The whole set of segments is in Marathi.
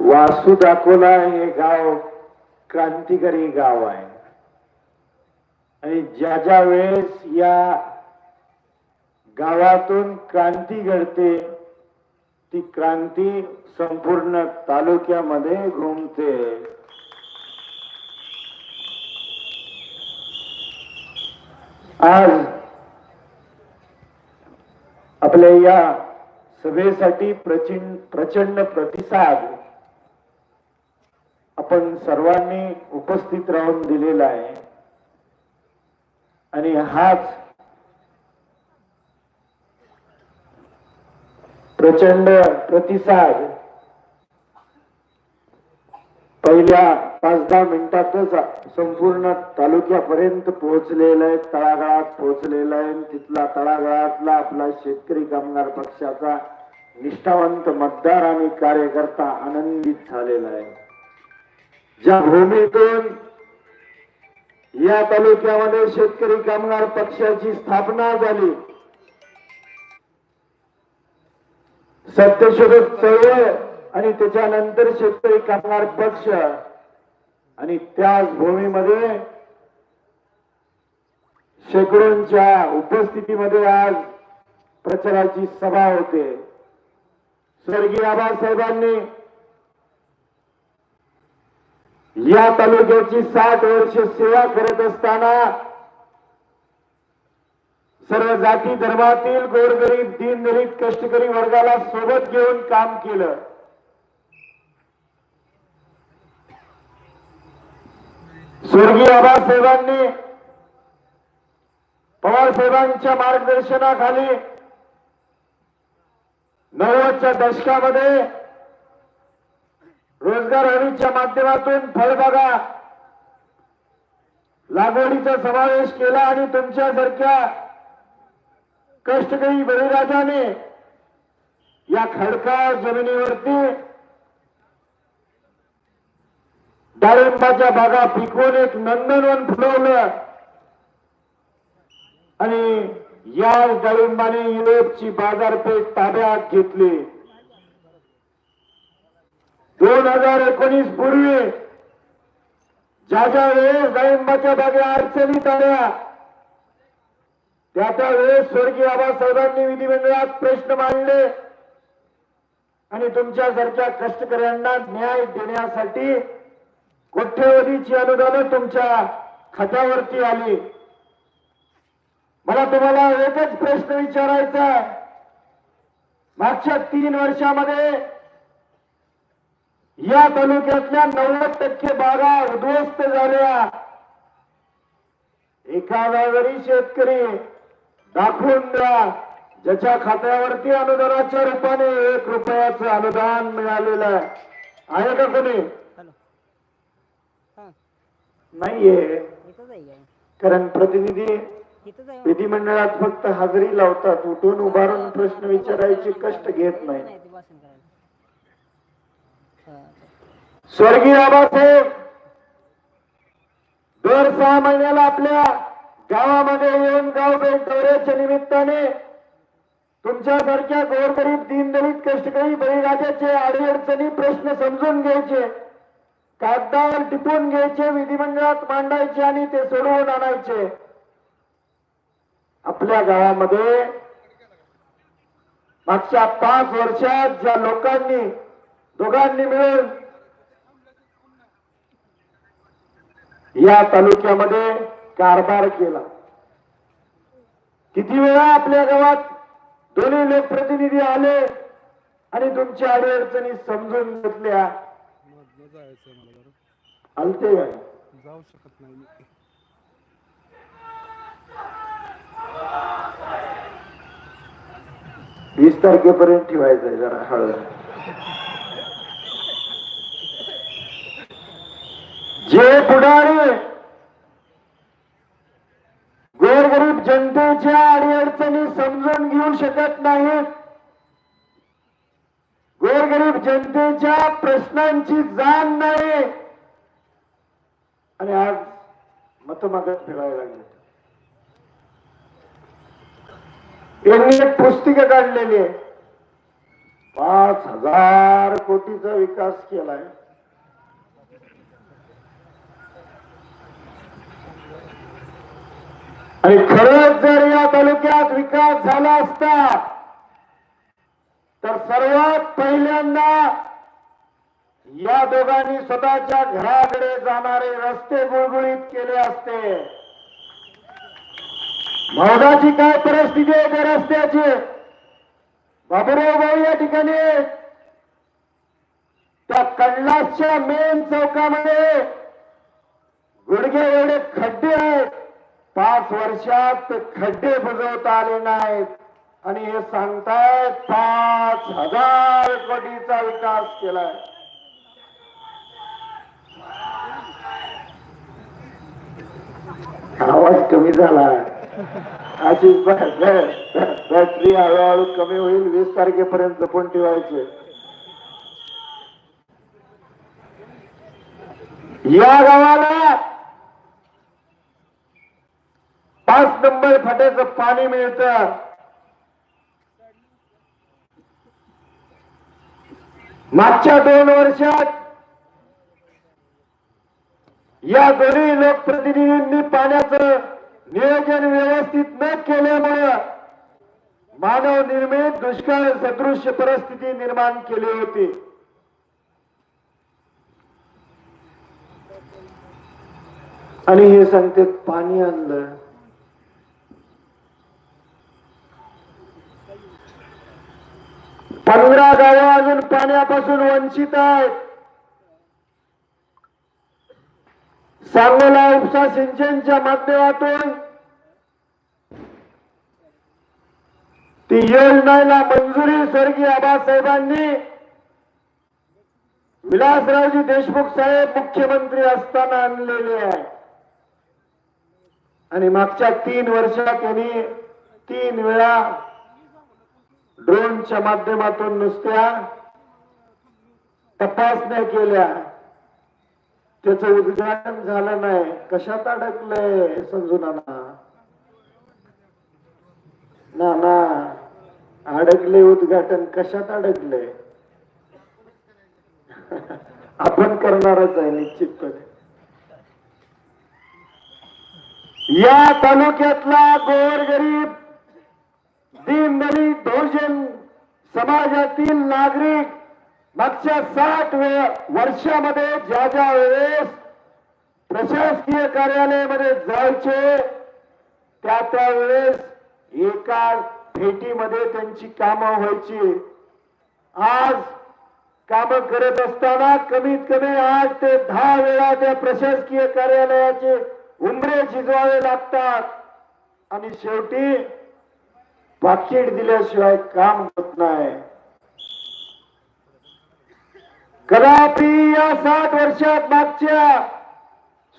वासू दाखवला हे गाव क्रांतिकारी गाव आहे. आणि ज्या ज्या वेळेस या गावातून क्रांती घडते ती क्रांती संपूर्ण तालुक्यामध्ये घुमते. आज आपल्या या सभेसाठी प्रचंड प्रचंड प्रतिसाद आपण सर्वांनी उपस्थित राहून दिलेला आहे. आणि हाच प्रचंड प्रतिसाद पहिल्या पाच दहा मिनिटातच संपूर्ण तालुक्यापर्यंत पोहोचलेला आहे. तळागाळात पोहोचलेला आहे. तिथला तळागाळातला आपला शेतकरी कामगार पक्षाचा निष्ठावंत मतदार आणि कार्यकर्ता आनंदित झालेला आहे. ज्या भूमीतून या तालुक्यामध्ये शेतकरी कामगार पक्षाची स्थापना झाली. सत्यशोधक चळवळ आणि त्याच्यानंतर शेतकरी कामगार पक्ष आणि त्याच भूमीमध्ये शेकडोंच्या उपस्थितीमध्ये आज प्रचाराची सभा होते. स्वर्गीय आबासाहेबांनी या तालुक्याची साठ वर्ष सेवा करत असताना सर्व जाती धर्मातील गोरगरीब दीनदलित कष्टकरी वर्गाला सोबत घेऊन काम केलं. स्वर्गीय आबासाहेबांनी पवार साहेबांच्या मार्गदर्शनाखाली नव्वदच्या दशकामध्ये रोजगार हमीच्या माध्यमातून फळबागा लागवडीचा समावेश केला आणि तुमच्यासारख्या कष्टकरी बळीराजाने या खडकाळ जमिनीवरती डाळिंबाच्या बागा पिकवून एक नंदनवन फुलवलं. आणि या डाळिंबाने युरोपची बाजारपेठ ताब्यात घेतली. दोन हजार एकोणीस पूर्वी ज्या ज्या वेळेस डाळिंबाच्या बागा अडचणीत आल्या त्या त्या वेळेस स्वर्गीय बाबासाहेबांनी विधिमंडळात प्रश्न मांडले आणि तुमच्यासारख्या कष्टकऱ्यांना न्याय देण्यासाठी कोट्यवधीची अनुदानं तुमच्या खात्यावरती आली. मला तुम्हाला एकच प्रश्न विचारायचा आहे. मागच्या तीन वर्षामध्ये या तालुक्यातल्या नव्वद टक्के बागा उद्ध्वस्त झाल्या. एखादा जरी शेतकरी दाखवून द्या ज्याच्या खात्यावरती अनुदानाच्या रूपाने एक रुपयाचं अनुदान मिळालेलं आहे. आहे का कोणी? हां. नाहीये. कारण प्रतिनिधी आहे विधिमंडळात फक्त हजेरी लावतात. उठून उभारून प्रश्न विचारायचे कष्ट घेत नाही नाही ते भाषण करायला हां स्वर्गीय बाबासाहेब दर सहा महिन्याला आपल्या गावामध्ये येऊन गाव भेट दौऱ्याच्या निमित्ताने तुमच्यासारख्या गोरगरीब दीनदलित कष्टकरी बळीराजाचे अडीअडचणी प्रश्न समजून घ्यायचे कागदावर टिपून घ्यायचे विधिमंडळात मांडायचे आणि ते सोडवून आणायचे. आपल्या गावामध्ये मागच्या पाच वर्षात ज्या लोकांनी दोघांनी मिळून या तालुक्यामध्ये कारभार केला. किती वेळा आपल्या गावात दोन्ही लोकप्रतिनिधी आले आणि तुमच्या अडीअडचणी समजून घेतल्या? आलते काय जाऊ शकत नाही वीस तारखेपर्यंत ठेवायचं आहे जरा हळद. जे पुढारी. गोरगरीब जनतेच्या अडीअडचणी समजून घेऊ शकत नाहीत. गोरगरीब जनतेच्या प्रश्नांची जाण नाही. आणि आज मतमागत फिरायला लागले. यांनी एक पुस्तिका काढलेली आहे. पाच हजार कोटीचा विकास केलाय. आणि खरंच जर या तालुक्यात विकास झाला असता तर सर्वात पहिल्यांदा या दोघांनी स्वतःच्या घराकडे जाणारे रस्ते गुळगुळीत केले असते. मौदाची काय परिस्थिती आहे त्या रस्त्याची? बाबुराव भाऊ या ठिकाणी त्या कल्लासच्या मेन चौकामध्ये गुडघे एवढे खड्डे आहेत. पाच वर्षात खड्डे बुजवता आले नाहीत. आणि हे सांगतायत पाच हजार कोटीचा विकास केलाय. आवाज कमी झाला अशी बॅटरी हळूहळू कमी होईल वीस तारखेपर्यंत जपून ठेवायचे. या गावाला पाच नंबर फाट्याचं पाणी मिळतं. मागच्या दोन वर्षात या दोन्ही लोकप्रतिनिधींनी पाण्याचं नियोजन व्यवस्थित न केल्यामुळे मानव निर्मित दुष्काळ सदृश्य परिस्थिती निर्माण केली होती. आणि हे सांगते पाणी आणलं. पंधरा गावं अजून पाण्यापासून वंचित आहेत सांगोला उपसा सिंचनच्या माध्यमातून ती योजनेला मंजुरी स्वर्गीय आबासाहेबांनी. विलासरावजी देशमुख साहेब मुख्यमंत्री असताना आणलेले आहे. आणि मागच्या तीन वर्षात त्यांनी तीन वेळा ड्रोनच्या माध्यमातून नुसत्या तपासण्या केल्या. त्याच उद्घाटन झालं नाही. कशात अडकलंय समजू ना ना ना अडकले उद्घाटन कशात अडकले? आपण करणारच आहे निश्चितपणे. या तालुक्यातला गोरगरीब दीनदलित बहुजन समाजातील नागरिक मागच्या साठ वे- वर्षामध्ये ज्या ज्या वेळेस प्रशासकीय कार्यालयामध्ये जायचे त्या त्या वेळेस एका भेटीमध्ये त्यांची कामं व्हायची. आज काम करत असताना कमीत कमी आठ ते दहा वेळा त्या प्रशासकीय कार्यालयाचे उंबरे शिजवावे लागतात. आणि शेवटी पाकिट दिल्याशिवाय काम होत नाही. कदापि या सात वर्षात मागच्या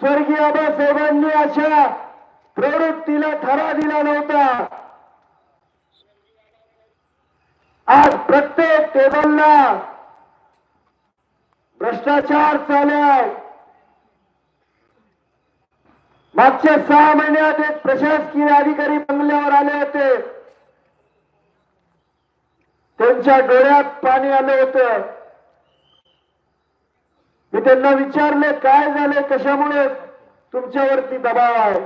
स्वर्गीय आबासाहेबांनी अशा प्रवृत्तीला ठरा दिला नव्हता. आज प्रत्येक टेबलला भ्रष्टाचार चालाय मागच्या सहा महिन्यात एक प्रशासकीय अधिकारी बंगल्यावर आले होते. त्यांच्या डोळ्यात पाणी आलं होतं. मी त्यांना विचारले काय झाले कशामुळे तुमच्यावरती दबाव आहे?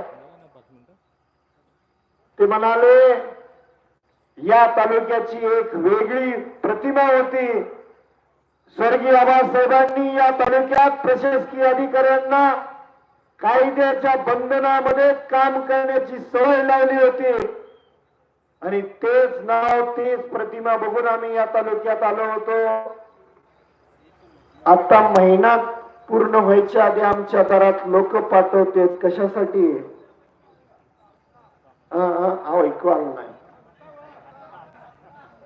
ते म्हणाले या तालुक्याची एक वेगळी प्रतिमा होती. स्वर्गीय आबासाहेबांनी या तालुक्यात प्रशासकीय अधिकाऱ्यांना कायद्याच्या बंधनामध्ये काम करण्याची सवय लावली होती. आणि तेच नाव तेच प्रतिमा बघून आम्ही या तालुक्यात आलो होतो. आता महिना पूर्ण व्हायच्या आधी आमच्या दारात लोक पाठवते कशासाठी? ऐकवाल नाही.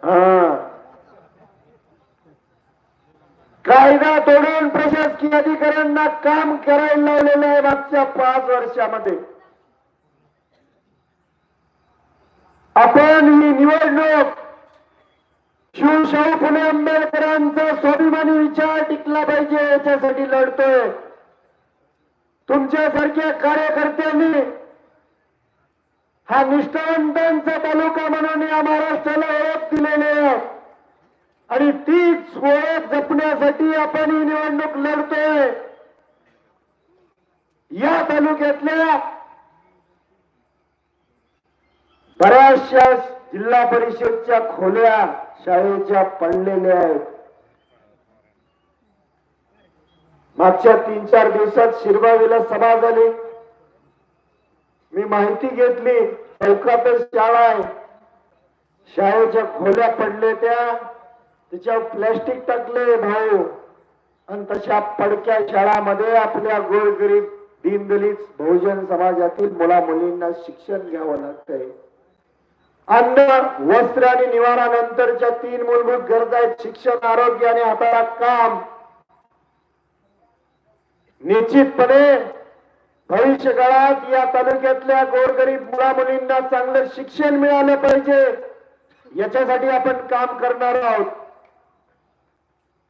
हा कायदा तोडून प्रशासकीय अधिकाऱ्यांना काम करायला लावलेलं आहे मागच्या पाच वर्षामध्ये आपण ही निवडणूक. शिवशाही फुले आंबेडकरांचा स्वाभिमानी विचार टिकला पाहिजे याच्यासाठी लढतोय. तुमच्यासारख्या कार्यकर्त्यांनी हा निष्ठावंतांचा तालुका म्हणून या महाराष्ट्राला ओळख दिलेली आहे. आणि तीच ओळख जपण्यासाठी आपण ही निवडणूक लढतोय. या तालुक्यातल्या बऱ्याचशा जिल्हा परिषदच्या खोल्या शाळेच्या पडलेल्या आहेत. मागच्या तीन चार दिवसात शिरबावीला सभा झाली. मी माहिती घेतली चौकातच शाळा आहे. शाळेच्या खोल्या पडले त्या तिच्यावर प्लॅस्टिक टाकले भाऊ. आणि तशा पडक्या शाळामध्ये आपल्या गोरगरीब दीनदलित बहुजन समाजातील मुला मुलींना शिक्षण घ्यावं लागतंय. अन्न वस्त्र आणि निवारानंतरच्या तीन मूलभूत गरजा आहेत. शिक्षण आरोग्य आणि हाताला काम. निश्चितपणे भविष्य काळात या तालुक्यातल्या गोरगरीब मुला मुलींना चांगलं शिक्षण मिळालं पाहिजे. याच्यासाठी आपण काम करणार आहोत.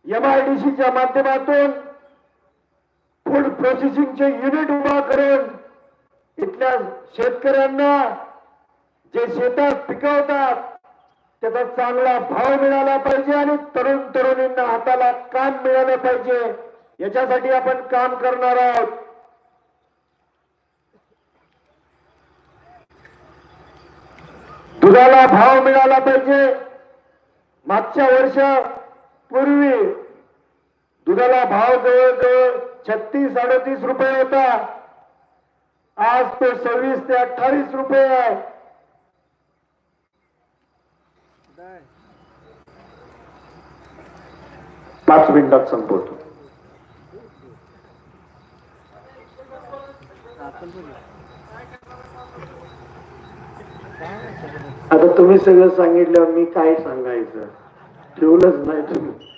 एमआयडीसीच्या माध्यमातून फूड प्रोसेसिंगचे युनिट उभा करून इथल्या शेतकऱ्यांना जे शेतात पिकवतात त्याचा चांगला भाव मिळाला पाहिजे आणि तरुण तरुणींना हाताला काम मिळालं पाहिजे. याच्यासाठी आपण काम करणार आहोत. दुधाला भाव मिळाला पाहिजे. मागच्या वर्षापूर्वी दुधाला भाव जवळजवळ छत्तीस अडतीस रुपये होता. आज तो सव्वीस ते अठ्ठावीस रुपये आहे. पाच मिनिटात संपवतो. आता तुम्ही सगळं सांगितलं मी काय सांगायचं? ठेवलंच नाही तुम्ही.